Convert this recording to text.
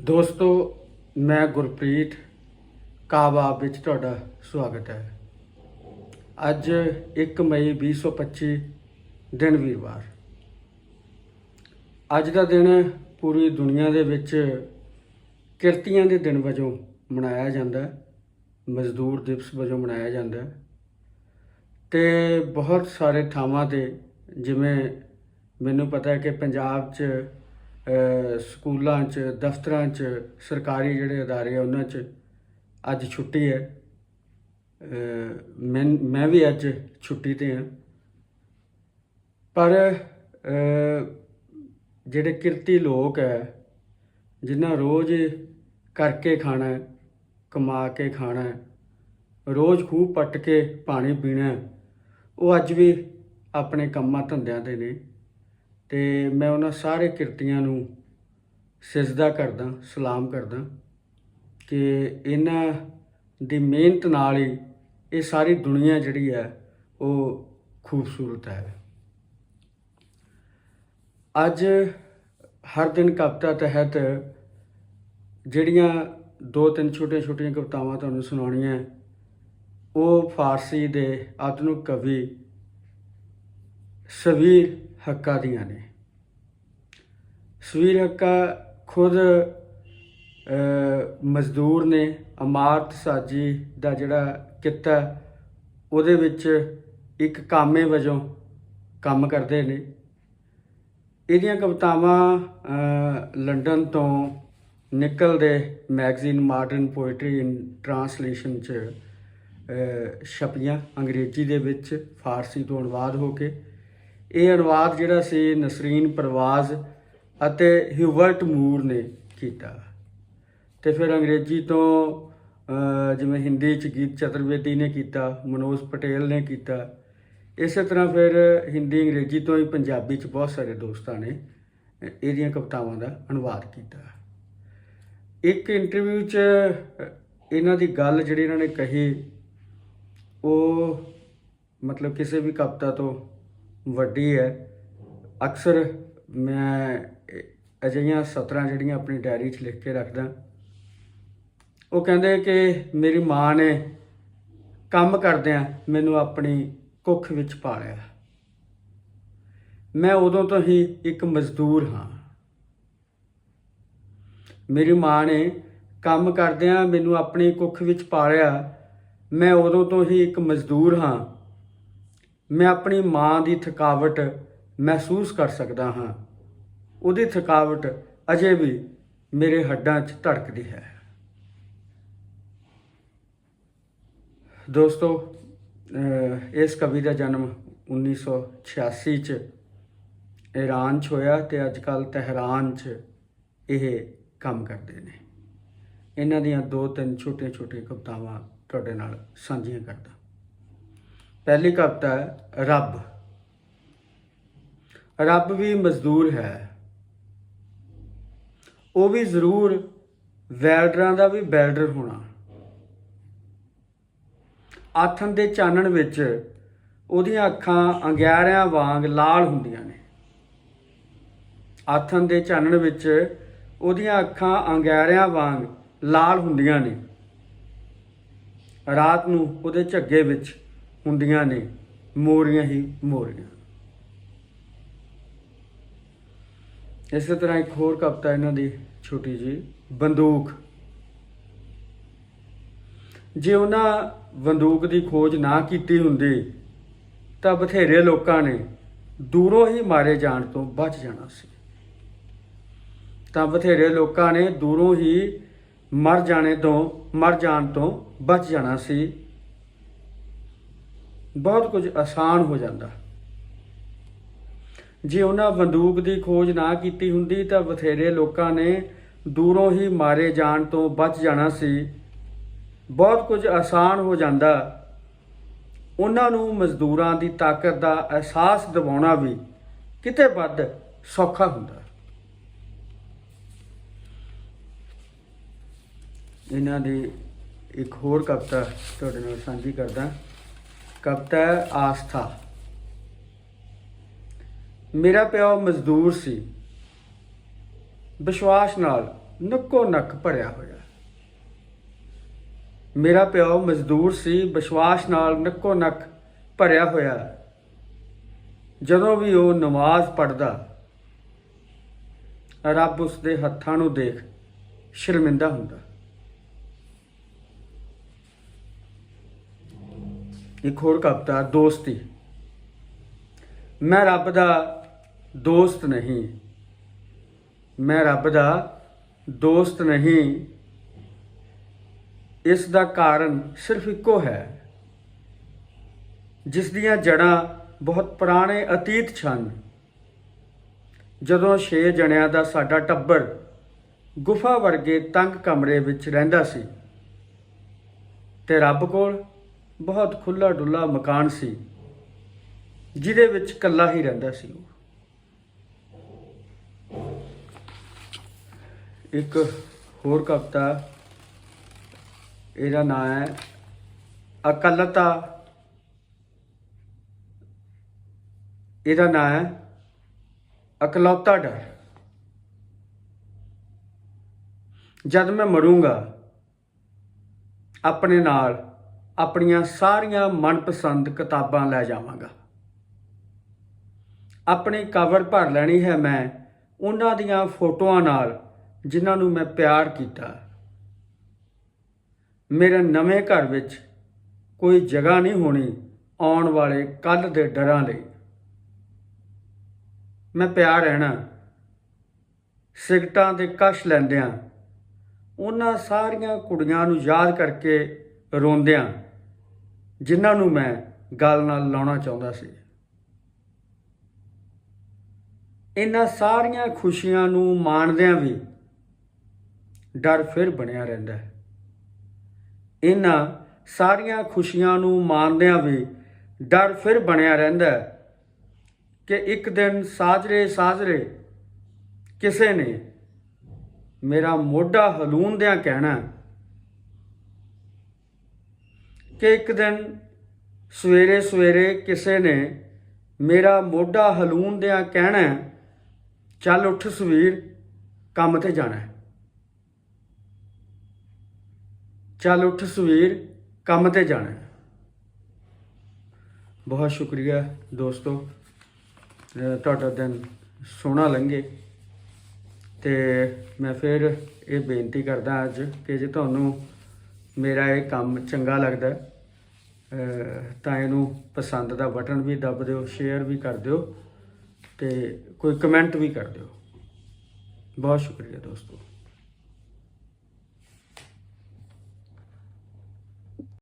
ਦੋਸਤੋ, ਮੈਂ ਗੁਰਪ੍ਰੀਤ, ਕਾਬਾ ਵਿੱਚ ਤੁਹਾਡਾ ਸਵਾਗਤ ਹੈ। ਅੱਜ 1 ਮਈ 2025 ਦਿਨ ਵੀਰਵਾਰ। ਅੱਜ ਦਾ ਦਿਨ ਪੂਰੀ ਦੁਨੀਆ ਦੇ ਵਿੱਚ ਕਿਰਤੀਆਂ ਦੇ ਦਿਨ ਵਜੋਂ ਮਨਾਇਆ ਜਾਂਦਾ ਹੈ, ਮਜ਼ਦੂਰ ਦਿਵਸ ਵਜੋਂ ਮਨਾਇਆ ਜਾਂਦਾ ਹੈ। ਤੇ ਬਹੁਤ ਸਾਰੇ ਥਾਵਾਂ ਤੇ ਜਿਵੇਂ ਮੈਨੂੰ ਪਤਾ ਹੈ ਕਿ ਪੰਜਾਬ 'ਚ ਸਕੂਲਾਂ 'ਚ ਦਫ਼ਤਰਾਂ 'ਚ ਸਰਕਾਰੀ ਜਿਹੜੇ ਅਦਾਰੇ ਆ ਉਹਨਾਂ 'ਚ ਅੱਜ ਛੁੱਟੀ ਹੈ। ਅ, ਮੈਂ ਮੈਂ ਵੀ ਅੱਜ ਛੁੱਟੀ ਤੇ ਹਾਂ। ਪਰ ਜਿਹੜੇ ਕਿਰਤੀ ਲੋਕ ਹੈ ਜਿਨ੍ਹਾਂ ਰੋਜ਼ ਕਰਕੇ ਖਾਣਾ ਕਮਾ ਕੇ ਖਾਣਾ ਰੋਜ਼ ਖੂਹ ਪੱਟ ਕੇ ਪਾਣੀ ਪੀਣਾ ਉਹ ਅੱਜ ਵੀ ਆਪਣੇ ਕੰਮਾਂ ਧੰਦਿਆਂ ਤੇ ਨੇ। ਤੇ ਮੈਂ ਉਹਨਾਂ ਸਾਰੇ ਕਿਰਤੀਆਂ ਨੂੰ ਸਿਜਦਾ ਕਰਦਾ, ਸਲਾਮ ਕਰਦਾ ਕਿ ਇਹਨਾਂ ਦੀ ਮਿਹਨਤ ਨਾਲ ਹੀ ਇਹ ਸਾਰੀ ਦੁਨੀਆ ਜਿਹੜੀ ਹੈ ਉਹ ਖੂਬਸੂਰਤ ਹੈ। ਅੱਜ ਹਰ ਦਿਨ ਕਵਿਤਾ ਤਹਿਤ ਜਿਹੜੀਆਂ ਦੋ ਤਿੰਨ ਛੋਟੀਆਂ ਛੋਟੀਆਂ ਕਵਿਤਾਵਾਂ ਤੁਹਾਨੂੰ ਸੁਣਾਉਣੀਆਂ, ਉਹ ਫਾਰਸੀ ਦੇ ਆਧੁਨਿਕ ਕਵੀ ਸਵੀਰ ਹੱਕਾ ਦੀਆਂ ਨੇ। ਸਵੀਰ ਹੱਕਾ ਖੁਦ ਮਜ਼ਦੂਰ ਨੇ ਇਮਾਰਤ ਸਾਜੀ ਦਾ ਜਿਹੜਾ ਕਿੱਤਾ, ਉਹਦੇ ਵਿੱਚ ਇੱਕ ਕਾਮੇ ਵਜੋਂ ਕੰਮ ਕਰਦੇ ਨੇ। ਇਹਦੀਆਂ ਕਵਿਤਾਵਾਂ ਲੰਡਨ ਤੋਂ ਨਿਕਲਦੇ magazine modern poetry in translation ਚ ਛਪੀਆਂ ਅੰਗਰੇਜ਼ੀ ਦੇ ਵਿੱਚ, ਫਾਰਸੀ ਤੋਂ ਅਨੁਵਾਦ ਹੋ ਕੇ। ਇਹ ਅਨੁਵਾਦ ਜਿਹੜਾ ਸੀ ਨਸਰੀਨ ਪਰਵਾਜ਼ ਅਤੇ ਹਿਊਬਰਟ ਮੂਰ ਨੇ ਕੀਤਾ। ਤੇ ਫਿਰ ਅੰਗਰੇਜ਼ੀ ਤੋਂ ਜਿਵੇਂ ਹਿੰਦੀ ਚ ਗੀਤ ਚਤੁਰਵੇਦੀ ਨੇ ਕੀਤਾ, ਮਨੋਜ ਪਟੇਲ ਨੇ ਕੀਤਾ। ਇਸੇ ਤਰ੍ਹਾਂ ਫਿਰ ਹਿੰਦੀ ਅੰਗਰੇਜ਼ੀ ਤੋਂ ਹੀ ਪੰਜਾਬੀ ਚ ਬਹੁਤ ਸਾਰੇ ਦੋਸਤਾਂ ਨੇ ਇਹਦੀਆਂ ਕਵਿਤਾਵਾਂ ਦਾ ਅਨੁਵਾਦ ਕੀਤਾ। ਇੱਕ ਇੰਟਰਵਿਊ 'ਚ ਇਹਨਾਂ ਦੀ ਗੱਲ ਜਿਹੜੀ ਇਹਨਾਂ ਨੇ ਕਹੀ, ਉਹ ਮਤਲਬ ਕਿਸੇ ਵੀ ਕਵਿਤਾ ਤੋਂ ਵੱਡੀ ਹੈ। ਅਕਸਰ ਮੈਂ ਅਜਿਹੀਆਂ ਸਤਰਾਂ ਜਿਹੜੀਆਂ ਆਪਣੀ ਡਾਇਰੀ 'ਚ ਲਿਖ ਕੇ ਰੱਖਦਾ, ਉਹ ਕਹਿੰਦੇ ਕਿ ਮੇਰੀ ਮਾਂ ਨੇ ਕੰਮ ਕਰਦਿਆਂ ਮੈਨੂੰ ਆਪਣੀ ਕੁੱਖ ਵਿੱਚ ਪਾਲਿਆ ਮੈਂ ਉਦੋਂ ਤੋਂ ਹੀ ਇੱਕ ਮਜ਼ਦੂਰ ਹਾਂ। ਮੇਰੀ ਮਾਂ ਨੇ ਕੰਮ ਕਰਦਿਆਂ ਮੈਨੂੰ ਆਪਣੀ ਕੁੱਖ ਵਿੱਚ ਪਾਲਿਆ ਮੈਂ ਉਦੋਂ ਤੋਂ ਹੀ ਇੱਕ ਮਜ਼ਦੂਰ ਹਾਂ। ਮੈਂ ਆਪਣੀ ਮਾਂ ਦੀ ਥਕਾਵਟ ਮਹਿਸੂਸ ਕਰ ਸਕਦਾ ਹਾਂ। ਉਹਦੀ ਥਕਾਵਟ ਅਜੇ ਵੀ ਮੇਰੇ ਹੱਡਾਂ 'ਚ ਧੜਕਦੀ ਹੈ। ਦੋਸਤੋ ਇਸ ਕਵੀ ਦਾ ਜਨਮ 1986 ਚ ਈਰਾਨ 'ਚ ਹੋਇਆ ਤੇ ਅੱਜ ਕੱਲ ਤਹਿਰਾਨ 'ਚ ਇਹ ਕੰਮ ਕਰਦੇ ਨੇ। ਇਹਨਾਂ ਦੀਆਂ ਦੋ ਤਿੰਨ ਛੋਟੀਆਂ ਛੋਟੀਆਂ ਕਵਿਤਾਵਾਂ ਤੁਹਾਡੇ ਨਾਲ ਸਾਂਝੀਆਂ ਕਰਦਾ। ਪਹਿਲੀ ਕਵਿਤਾ ਹੈ, ਰੱਬ। ਰੱਬ ਵੀ ਮਜ਼ਦੂਰ ਹੈ। ਉਹ ਵੀ ਜ਼ਰੂਰ ਵੈਲਡਰਾਂ ਦਾ ਵੀ ਵੈਲਡਰ ਹੋਣਾ। ਆਥਨ ਦੇ ਚਾਨਣ ਵਿੱਚ ਉਹਦੀਆਂ ਅੱਖਾਂ ਅੰਗਿਆਰਿਆਂ ਵਾਂਗ ਲਾਲ ਹੁੰਦੀਆਂ ਨੇ। ਆਥਨ ਦੇ ਚਾਨਣ ਵਿੱਚ ਉਹਦੀਆਂ ਅੱਖਾਂ ਅੰਗਿਆਰਿਆਂ ਵਾਂਗ ਲਾਲ ਹੁੰਦੀਆਂ ਨੇ। ਰਾਤ ਨੂੰ ਉਹਦੇ ਝੱਗੇ ਵਿੱਚ ਹੁੰਦੀਆਂ ਨੇ ਮੋਰੀਆਂ ਹੀ ਮੋਰੀਆਂ। ਇਸੇ ਤਰ੍ਹਾਂ ਇੱਕ ਹੋਰ ਕਵਿਤਾ ਇਹਨਾਂ ਦੀ, ਛੋਟੀ ਜੀ ਬੰਦੂਕ। ਜੇ ਉਹਨਾਂ ਬੰਦੂਕ ਦੀ ਖੋਜ ਨਾ ਕੀਤੀ ਹੁੰਦੀ, ਤਾਂ ਬਥੇਰੇ ਲੋਕਾਂ ਨੇ ਦੂਰੋਂ ਹੀ ਮਾਰੇ ਜਾਣ ਤੋਂ ਬਚ ਜਾਣਾ ਸੀ। ਤਾਂ ਬਥੇਰੇ ਲੋਕਾਂ ਨੇ ਦੂਰੋਂ ਹੀ ਮਰ ਜਾਣੇ ਤੋਂ, ਮਰ ਜਾਣ ਤੋਂ ਬਚ ਜਾਣਾ ਸੀ। ਬਹੁਤ ਕੁਝ ਆਸਾਨ ਹੋ ਜਾਂਦਾ। ਜੇ ਉਹਨਾਂ ਬੰਦੂਕ ਦੀ ਖੋਜ ਨਾ ਕੀਤੀ ਹੁੰਦੀ ਤਾਂ ਬਥੇਰੇ ਲੋਕਾਂ ਨੇ ਦੂਰੋਂ ਹੀ ਮਾਰੇ ਜਾਣ ਤੋਂ ਬਚ ਜਾਣਾ ਸੀ। ਬਹੁਤ ਕੁਝ ਆਸਾਨ ਹੋ ਜਾਂਦਾ। ਉਹਨਾਂ ਨੂੰ ਮਜ਼ਦੂਰਾਂ ਦੀ ਤਾਕਤ ਦਾ ਅਹਿਸਾਸ ਦਿਵਾਉਣਾ ਵੀ ਕਿਤੇ ਵੱਧ ਸੌਖਾ ਹੁੰਦਾ। ਇਹਨਾਂ ਦੀ ਇੱਕ ਹੋਰ ਕਵਿਤਾ ਤੁਹਾਡੇ ਨਾਲ ਸਾਂਝੀ ਕਰਦਾ। ਕਵਿਤਾ ਹੈ ਆਸਥਾ। ਮੇਰਾ ਪਿਓ ਮਜ਼ਦੂਰ ਸੀ। ਵਿਸ਼ਵਾਸ ਨਾਲ ਨੱਕੋ ਨੱਕ ਭਰਿਆ ਹੋਇਆ। ਮੇਰਾ ਪਿਓ ਮਜ਼ਦੂਰ ਸੀ, ਵਿਸ਼ਵਾਸ ਨਾਲ ਨੱਕੋ ਨੱਕ ਭਰਿਆ ਹੋਇਆ। ਜਦੋਂ ਵੀ ਉਹ ਨਮਾਜ਼ ਪੜਦਾ ਰੱਬ ਉਸ ਦੇ ਹੱਥਾਂ ਨੂੰ ਦੇਖ ਸ਼ਰਮਿੰਦਾ ਹੁੰਦਾ। ਇੱਕ ਹੋਰ ਕਵਿਤਾ, ਦੋਸਤੀ। ਮੈਂ ਰੱਬ ਦਾ ਦੋਸਤ ਨਹੀਂ। ਮੈਂ ਰੱਬ ਦਾ ਦੋਸਤ ਨਹੀਂ। ਇਸ ਦਾ ਕਾਰਨ ਸਿਰਫ ਇੱਕੋ ਹੈ। ਜਿਸ ਦੀਆਂ ਜੜਾਂ ਬਹੁਤ ਪੁਰਾਣੇ ਅਤੀਤ ਛਨ ਜਦੋਂ ਛੇ ਜਣਿਆਂ ਦਾ ਸਾਡਾ ਟੱਬਰ ਗੁਫਾ ਵਰਗੇ ਤੰਗ ਕਮਰੇ ਵਿੱਚ ਰਹਿੰਦਾ ਸੀ ਤੇ ਰੱਬ ਕੋਲ ਬਹੁਤ ਖੁੱਲਾ ਡੁੱਲਾ ਮਕਾਨ ਸੀ, ਜਿਹਦੇ ਵਿੱਚ ਇਕੱਲਾ ਹੀ ਰਹਿੰਦਾ ਸੀ ਉਹ। ਇੱਕ ਹੋਰ ਕਵਿਤਾ, ਇਹਦਾ ਨਾਮ ਹੈ ਅਕਲਤਾ। ਇਹਦਾ ਨਾਮ ਹੈ ਅਕਲੌਤਾ ਡਰ। ਜਦ ਮੈਂ ਮਰੂੰਗਾ, ਆਪਣੇ ਨਾਲ ਆਪਣੀਆਂ ਸਾਰੀਆਂ ਮਨਪਸੰਦ ਕਿਤਾਬਾਂ ਲੈ ਜਾਵਾਂਗਾ। ਆਪਣੀ ਕਵਰ ਭਰ ਲੈਣੀ ਹੈ ਮੈਂ ਉਹਨਾਂ ਦੀਆਂ ਫੋਟੋਆਂ ਨਾਲ ਜਿਨ੍ਹਾਂ ਨੂੰ ਮੈਂ ਪਿਆਰ ਕੀਤਾ। ਮੇਰੇ ਨਵੇਂ ਘਰ ਵਿੱਚ ਕੋਈ ਜਗ੍ਹਾ ਨਹੀਂ ਹੋਣੀ ਆਉਣ ਵਾਲੇ ਕੱਲ ਦੇ ਡਰਾਂ ਲਈ। ਮੈਂ ਪਿਆਰ ਰਹਿਣਾ ਸਿਗਟਾਂ ਦੇ ਕਸ਼ ਲੈਂਦਿਆਂ, ਉਹਨਾਂ ਸਾਰੀਆਂ ਕੁੜੀਆਂ ਨੂੰ ਯਾਦ ਕਰਕੇ ਰੋਂਦਿਆਂ, ਜਿਨ੍ਹਾਂ ਨੂੰ ਮੈਂ ਗੱਲ ਨਾਲ ਲਾਉਣਾ ਚਾਹੁੰਦਾ ਸੀ। ਇਹਨਾਂ ਸਾਰੀਆਂ ਖੁਸ਼ੀਆਂ ਨੂੰ ਮਾਣਦਿਆਂ ਵੀ ਡਰ ਫਿਰ ਬਣਿਆ ਰਹਿੰਦਾ ਹੈ। ਇਹਨਾਂ ਸਾਰੀਆਂ ਖੁਸ਼ੀਆਂ ਨੂੰ ਮਾਣਦਿਆਂ ਵੀ ਡਰ ਫਿਰ ਬਣਿਆ ਰਹਿੰਦਾ ਹੈ ਕਿ ਇੱਕ ਦਿਨ ਸਾਜਰੇ ਸਾਜਰੇ ਕਿਸੇ ਨੇ ਮੇਰਾ ਮੋਢਾ ਹਲੂਣਦਿਆਂ ਕਹਿਣਾ ਕਿ ਇੱਕ ਦਿਨ ਸਵੇਰੇ ਸਵੇਰੇ ਕਿਸੇ ਨੇ ਮੇਰਾ ਮੋਢਾ ਹਲੂਣਦਿਆਂ ਕਹਿਣਾ ਚੱਲ ਉੱਠ ਸਵੀਰ, ਕੰਮ ਤੇ ਜਾਣਾ ਹੈ ਚੱਲ ਉੱਠ ਸਵੇਰ, ਕੰਮ ਤੇ ਜਾਣਾ ਬਹੁਤ ਸ਼ੁਕਰੀਆ ਦੋਸਤੋ ਤੁਹਾਡਾ ਦਿਨ ਸੋਹਣਾ ਲੰਘੇ। ਤੇ ਮੈਂ ਫਿਰ ਇਹ ਬੇਨਤੀ ਕਰਦਾ ਅੱਜ ਕਿ ਜੇ ਤੁਹਾਨੂੰ ਮੇਰਾ ਇਹ ਕੰਮ ਚੰਗਾ ਲੱਗਦਾ ਤਾਂ ਇਹਨੂੰ ਪਸੰਦ ਦਾ ਬਟਨ ਵੀ ਦੱਬ ਦਿਓ, ਸ਼ੇਅਰ ਵੀ ਕਰ ਦਿਓ ਤੇ ਕੋਈ ਕਮੈਂਟ ਵੀ ਕਰ ਦਿਓ। ਬਹੁਤ ਸ਼ੁਕਰੀਆ ਦੋਸਤੋ।